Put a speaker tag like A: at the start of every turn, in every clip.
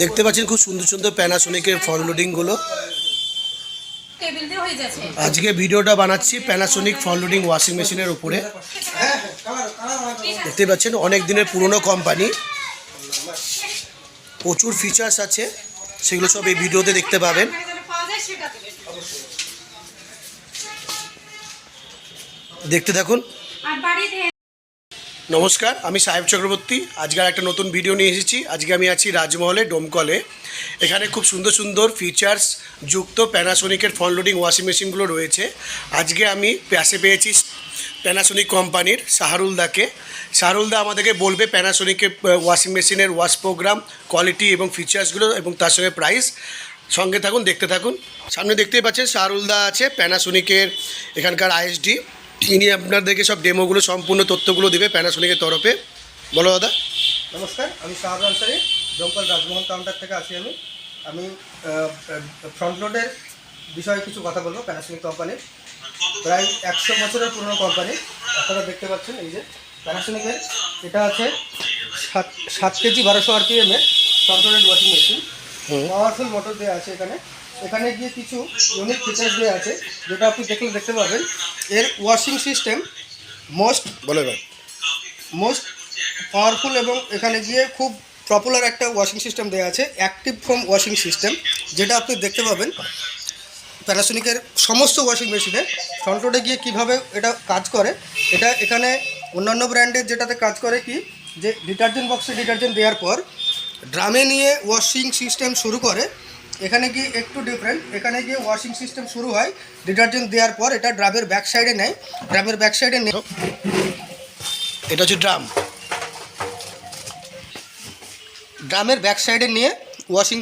A: দেখতে পাচ্ছেন খুব সুন্দর সুন্দর প্যানাসোনিকের ফল লোডিংগুলো আজকে ভিডিওটা বানাচ্ছি প্যানাসোনিক ফল লোডিং ওয়াশিং মেশিনের উপরে। দেখতে পাচ্ছেন অনেক দিনের পুরনো কোম্পানি প্রচুর ফিচার্স আছে সেগুলো সব এই ভিডিওতে দেখতে পাবেন। দেখতে থাকুন। নমস্কার, আমি সাহেব চক্রবর্তী। আজকে আর একটা নতুন ভিডিও নিয়ে এসেছি। আজকে আমি আছি রাজমহলে, ডোমকলে। এখানে খুব সুন্দর সুন্দর ফিচার্স যুক্ত প্যানাসোনিকের ফ্রন্ট লোডিং ওয়াশিং মেশিনগুলো রয়েছে। আজকে আমি প্যাসে পেয়েছি প্যানাসোনিক কোম্পানির শাহরুলদাকে। শাহরুলদা আমাদেরকে বলবে প্যানাসোনিকের ওয়াশিং মেশিনের ওয়াশ প্রোগ্রাম কোয়ালিটি এবং ফিচার্সগুলো এবং তার সঙ্গে প্রাইস সঙ্গে থাকুন, দেখতে থাকুন। সামনে দেখতেই পাচ্ছেন, শাহরুলদা আছে প্যানাসোনিকের এখানকার আইএসডি ইনি আপনাদেরকে সব ডেমোগুলো সম্পূর্ণ তথ্যগুলো দেবে প্যানাসোনিকের তরফে। বলো দাদা।
B: নমস্কার আমি শাহরুখ আনসারি ডোমকল রাজমোহন কাউন্টার থেকে আসি আমি। আমি ফ্রন্ট লোডের বিষয়ে কিছু কথা বলব প্যানাসোনিক কোম্পানির প্রায় একশো বছরের পুরনো কোম্পানি আপনারা দেখতে পাচ্ছেন এই যে প্যানাসোনিকের এটা আছে সাত সাত কেজি বারোশো আরপিএমের front loaded washing machine powerful motor দেওয়া আছে এখানে। এখানে গিয়ে কিছু ইউনিক ফিচার্স দেওয়া আছে যেটা আপনি দেখলে দেখতে পাবেন এর ওয়াশিং সিস্টেম মোস্ট
A: বলো
B: মোস্ট পাওয়ারফুল এবং এখানে গিয়ে খুব পপুলার একটা ওয়াশিং সিস্টেম দেওয়া আছে অ্যাক্টিভ ফোম ওয়াশিং সিস্টেম যেটা আপনি দেখতে পাবেন প্যানাসোনিকের সমস্ত ওয়াশিং মেশিনে ফ্রন্ট রোডে গিয়ে কীভাবে এটা কাজ করে এটা এখানে অন্যান্য ব্র্যান্ডের যেটাতে কাজ করে কি যে ডিটারজেন্ট বক্সে ডিটারজেন্ট দেওয়ার পর ড্রামে নিয়ে ওয়াশিং সিস্টেম শুরু করে এখানে গিয়ে একটু ডিফারেন্ট এখানে গিয়ে ওয়াশিং সিস্টেম শুরু হয়। ডিটারজেন্ট দেওয়ার পর এটা ড্রামের ব্যাক সাইডে নেয়। ড্রামের ব্যাক সাইডে নেয়
A: এটা হচ্ছে ড্রাম
B: ড্রামের ব্যাক সাইডে নিয়ে ওয়াশিং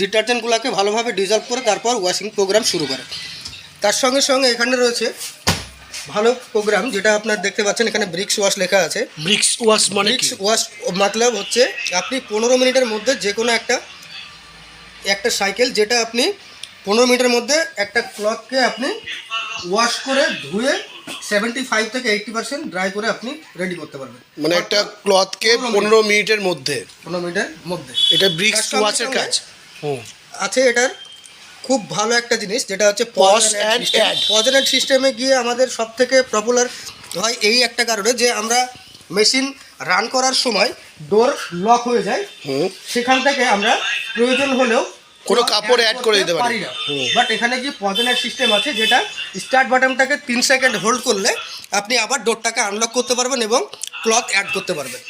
B: ডিটারজেন্টগুলোকে ভালোভাবে ডিজলভ করে তারপর ওয়াশিং প্রোগ্রাম শুরু করে। তার সঙ্গে সঙ্গে এখানে রয়েছে ভালো প্রোগ্রাম যেটা আপনার দেখতে পাচ্ছেন এখানে ব্রিক্স ওয়াশ লেখা আছে।
A: ব্রিক্স ওয়াশ মানে
B: ব্রিক্স ওয়াশ মতলব হচ্ছে আপনি পনেরো মিনিটের মধ্যে যে কোনো একটা একটা সাইকেল যেটা আপনি পনেরো মিনিটের মধ্যে একটা ক্লথকে আপনি ওয়াশ করে ধুয়ে সেভেন্টি ফাইভ থেকে এইট্টি পার্সেন্ট ড্রাই করে আপনি রেডি করতে পারবেন।
A: মানে একটা ক্লথকে পনেরো মিনিটের মধ্যে?
B: পনেরো মিনিটের মধ্যে।
A: এটা ব্রিক্স ওয়াশের কাজ? হুম।
B: আছে এটার খুব ভালো একটা জিনিস যেটা হচ্ছে
A: add.
B: পজেনেট সিস্টেমে গিয়ে আমাদের সব থেকে পপুলার হয় এই একটা কারণে যে আমরা মেশিন রান করার সময় ডোর লক হয়ে যায়।
A: হুম।
B: সেখান থেকে আমরা প্রয়োজন হলেও
A: কোনো কাপড় অ্যাড করে দিতে পারি।
B: না। বাট এখানে কি পজেনেট সিস্টেম আছে যেটা স্টার্ট বাটনটাকে তিন সেকেন্ড হোল্ড করলে আপনি আবার ডোরটাকে আনলক করতে পারবেন এবং ক্লথ অ্যাড করতে পারবেন।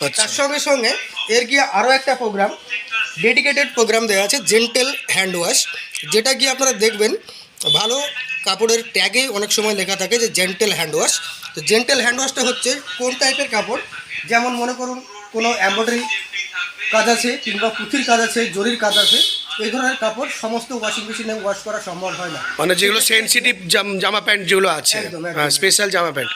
A: আচ্ছা।
B: তার সঙ্গে সঙ্গে এর গিয়ে আরও একটা প্রোগ্রাম ডেডিকেটেড প্রোগ্রাম দেওয়া আছে জেন্টেল হ্যান্ড ওয়াশ যেটা গিয়ে আপনারা দেখবেন ভালো কাপড়ের ট্যাগে অনেক সময় লেখা থাকে যে জেন্টেল হ্যান্ড ওয়াশ তো জেন্টেল হ্যান্ড ওয়াশটা হচ্ছে কোন টাইপের কাপড়? যেমন মনে করুন কোনো এমব্রয়ডারি কাজ আছে কিংবা পুঁথির কাজ আছে জরির কাজ আছে এই ধরনের কাপড় সমস্ত ওয়াশিং মেশিনে ওয়াশ করা সম্ভব হয় না।
A: মানে যেগুলো সেনসিটিভ জামা প্যান্ট যেগুলো আছে
B: একদম।
A: হ্যাঁ স্পেশাল জামা প্যান্ট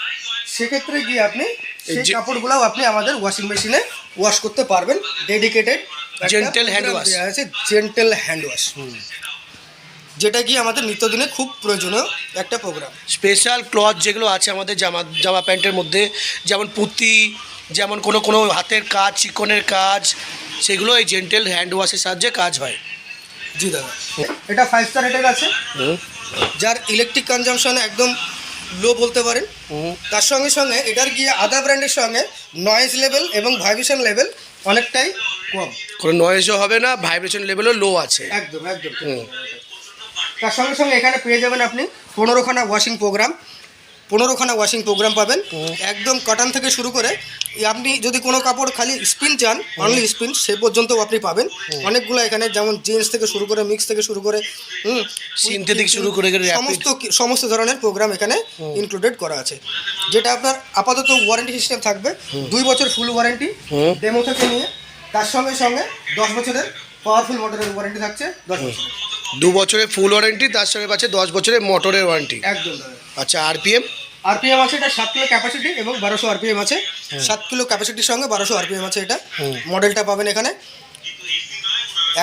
B: সেক্ষেত্রে গিয়ে আপনি সেই কাপড়গুলোও আপনি আমাদের ওয়াশিং মেশিনে ওয়াশ করতে পারবেন। Dedicated
A: Gentle hand wash.
B: আছে জেন্টেল হ্যান্ড ওয়াশ যেটা কি আমাদের নিত্যদিনে খুব প্রয়োজনীয় একটা প্রোগ্রাম
A: স্পেশাল ক্লথ যেগুলো আছে আমাদের জামা জামা প্যান্টের মধ্যে যেমন পুঁতি যেমন কোনো কোনো হাতের কাজ চিকনের কাজ সেগুলো এই জেন্টেল হ্যান্ড ওয়াশের সাহায্যে কাজ হয়।
B: জি দাদা। এটা ফাইভ স্টার রেটেড আছে
A: হুম।
B: যার ইলেকট্রিক কনজামশন একদম লো বলতে পারেন।
A: হুম।
B: তার সঙ্গে সঙ্গে এটার গিয়ে আদার ব্র্যান্ডের সঙ্গে নয়েজ লেভেল এবং ভাইব্রেশন লেভেল অনেকটাই কম।
A: কোনো নয়েজও হবে না ভাইব্রেশন লেভেলও লো আছে।
B: একদম একদম। তার সঙ্গে সঙ্গে এখানে পেয়ে যাবেন আপনি পনেরোখানা ওয়াশিং প্রোগ্রাম পনেরোখানা ওয়াশিং প্রোগ্রাম পাবেন। একদম কটন থেকে শুরু করে আপনি যদি কোনো কাপড় খালি স্পিন চান অনলি স্পিন সে পর্যন্তও আপনি পাবেন। অনেকগুলো এখানে যেমন জিন্স থেকে শুরু করে মিক্স থেকে শুরু করে হুম।
A: Synthetic শুরু করে
B: সমস্ত সমস্ত ধরনের প্রোগ্রাম এখানে ইনক্লুডেড করা আছে। যেটা আপনার আপাতত ওয়ারেন্টি সিস্টেম থাকবে। দুই বছর ফুল ওয়ারেন্টি। ডেমো থেকে নিয়ে তার সঙ্গে সঙ্গে দশ বছরের পাওয়ারফুল মোটরের ওয়ারেন্টি থাকছে দশ বছরের।
A: দু বছরের ফুল ওয়ারেন্টি তার সঙ্গে পাচ্ছে দশ বছরের মোটরের ওয়ারেন্টি
B: একদম
A: আচ্ছা আরপিএম
B: আরপিএম আছে এটা সাত কিলো ক্যাপাসিটি এবং বারোশো আরপিএম আছে। সাত কিলো ক্যাপাসিটির সঙ্গে বারোশো আরপিএম আছে এটা। মডেলটা পাবেন এখানে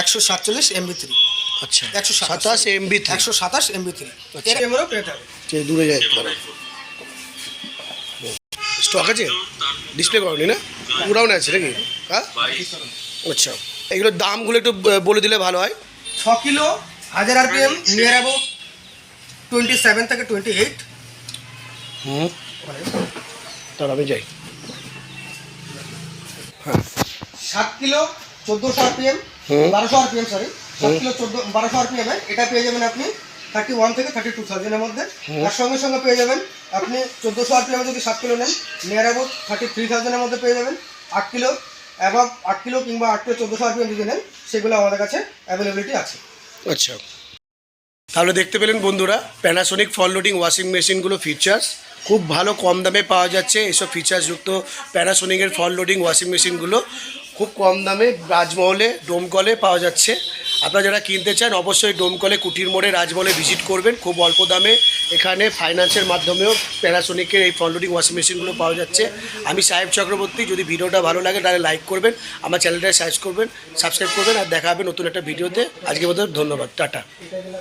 B: একশো সাতচল্লিশ এমবি থ্রি
A: আচ্ছা
B: একশো
A: সাতাশ। এমবি
B: একশো সাতাশ এমবি থ্রি
A: আচ্ছা।
B: এর পেয়ে যাবে
A: দূরে যায় স্টক আছে? ডিসপ্লে করনি না? পুরাউন আছে নাকি? হ্যাঁ? আচ্ছা। এগুলোর দামগুলো একটু বলে দিলে ভালো হয়।
B: ছ কিলো হাজার RPM near about twenty seven থেকে টোয়েন্টি এইট
A: হুম। তাহলে আমি যাই।
B: সাত কিলো চোদ্দোশো আরপিএম। বারোশো আরপিএম সরি সাত কিলো চোদ্দ বারোশো আরপিএম এটা পেয়ে যাবেন আপনি থার্টি ওয়ান থেকে থার্টি টু থাউজেন্ডের মধ্যে। তার সঙ্গে সঙ্গে পেয়ে যাবেন আপনি চোদ্দোশো আরপিএম যদি সাত কিলো নেন নিয়ার অ্যাবাউট থার্টি থ্রি থাউজেন্ডের মধ্যে পেয়ে যাবেন। আট কিলো অ্যাবাভ আট কিলো কিংবা আট কিলো চোদ্দোশো আরপিএম যদি নেন সেগুলো আমাদের কাছে অ্যাভেলেবিলিটি আছে।
A: আচ্ছা। তাহলে দেখতে পেলেন বন্ধুরা প্যানাসোনিক ফল লোডিং ওয়াশিং মেশিনগুলো ফিচার্স খুব ভালো কম দামে পাওয়া যাচ্ছে এসব ফিচার্সযুক্ত প্যানাসোনিকের ফল লোডিং ওয়াশিং মেশিনগুলো খুব কম দামে রাজমহলে, ডোমকলে পাওয়া যাচ্ছে। আপনারা যারা কিনতে চান, অবশ্যই ডোমকলে, কুটির মোড়ে রাজমহলে ভিজিট করবেন। খুব অল্প দামে এখানে ফাইন্যান্সের মাধ্যমেও প্যানাসোনিকের এই ফল লোডিং ওয়াশিং মেশিনগুলো পাওয়া যাচ্ছে। আমি সাহেব চক্রবর্তী, যদি ভিডিওটা ভালো লাগে তাহলে লাইক করবেন, আমার চ্যানেলটা সাবস্ক্রাইব করবেন সাবস্ক্রাইব করবেন, আর দেখা হবে নতুন একটা ভিডিওতে। আজকে বোধহয় ধন্যবাদ, টাটা।